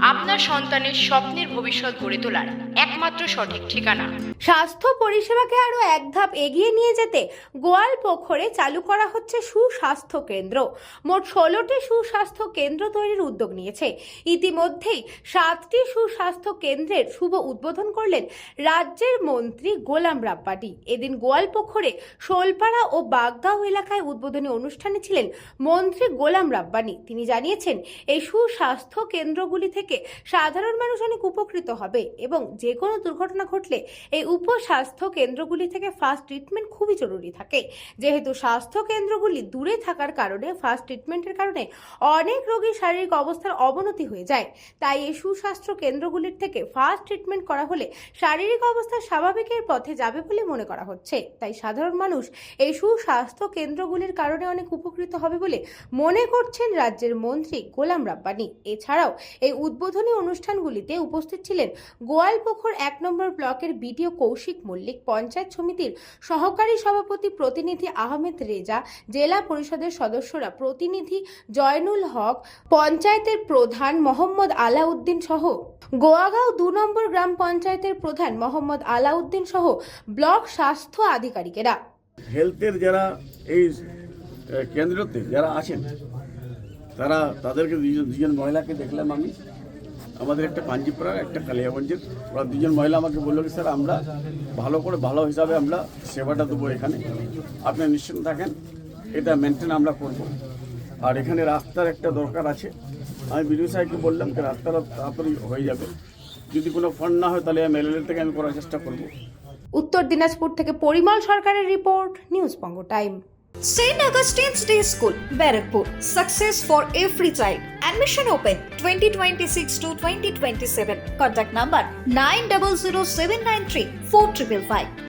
আপনার সন্তানের স্বপ্নের ভবিষ্যৎ গড়ে তোলার একমাত্র সঠিক ঠিকানা। স্বাস্থ্য পরিষেবাকে আরও এক ধাপ এগিয়ে নিয়ে যেতে গোয়াল পোখরে চালু করা হচ্ছে সুস্বাস্থ্য কেন্দ্র। মোট ষোলোটি সুস্বাস্থ্য কেন্দ্র তৈরির উদ্যোগ নিয়েছে। ইতিমধ্যেই সাতটি সুস্বাস্থ্য কেন্দ্রের শুভ উদ্বোধন করলেন রাজ্যের মন্ত্রী গোলাম রাব্বাটি। এদিন গোয়াল পোখরে শোলপাড়া ও বাগদাও এলাকায় উদ্বোধনী অনুষ্ঠানে ছিলেন মন্ত্রী গোলাম রাব্বানি। তিনি জানিয়েছেন, এই সুস্বাস্থ্য কেন্দ্রগুলি থেকে সাধারণ মানুষ অনেক উপকৃত হবে এবং যে কোনো দুর্ঘটনা ঘটলে এই উপস্বাস্থ্য কেন্দ্রগুলি থেকে ফার্স্ট ট্রিটমেন্ট খুবই জরুরি থাকে। যেহেতু স্বাস্থ্য কেন্দ্রগুলি দূরে থাকার কারণে ফার্স্ট ট্রিটমেন্টের কারণে অনেক রোগীর শারীরিক অবস্থার অবনতি হয়ে যায়। তাই এই সুস্বাস্থ্য কেন্দ্রগুলির থেকে ফার্স্ট ট্রিটমেন্ট করা হলে শারীরিক অবস্থা স্বাভাবিকের পথে যাবে বলে মনে করা হচ্ছে। তাই সাধারণ মানুষ এই সুস্বাস্থ্য কেন্দ্রগুলির কারণে অনেক উপকৃত হবে বলে মনে করছেন রাজ্যের মন্ত্রী গোলাম রাব্বানি। এছাড়াও এই উদ্বোধনী অনুষ্ঠানগুলিতে উপস্থিত ছিলেন গোয়ালপোখর এক নম্বর ব্লকের বিডিও কৌশিক মল্লিক, পঞ্চায়েত সমিতির সহকারী সভাপতি প্রতিনিধি আহমেদ রেজা, জেলা পরিষদের সদস্যরা প্রতিনিধি জয়নুল হক, পঞ্চায়েতের প্রধান মোহাম্মদ আলাউদ্দিন সহ। গোয়াগাঁও দু নম্বর গ্রাম পঞ্চায়েতের প্রধান মোহাম্মদ আলাউদ্দিন সহ ব্লক স্বাস্থ্য আধিকারিকেরা। হেলথের যারা এই কেন্দ্রতে যারা আছেন, তারা তাদেরকে দুজন মহিলাকে দেখলাম আমি। আমাদের একটা পাঞ্জিপাড়ার একটা কালিয়াগঞ্জের। ওরা দুজন মহিলা আমাকে বলল কি, স্যার, আমরা ভালো করে, ভালো হিসাবে আমরা সেবাটা দেবো এখানে। আপনি নিশ্চিন্ত থাকেন, এটা মেনটেন আমরা করব। আর এখানে রাস্তার একটা দরকার আছে। আমি বিডিও সাহেবকে বললাম যে, রাস্তাটা তাড়াতাড়ি হয়ে যাবে। যদি কোনো ফান্ড না হয়, তাহলে আমি এলএল থেকে আমি করার চেষ্টা করব। উত্তর দিনাজপুর থেকে পরিমল সরকারের report, news Banga time. St. Augustine's Day School, Barrackpur. Success for every child. Admission open 2026 to 2027. Contact number 900793 4555.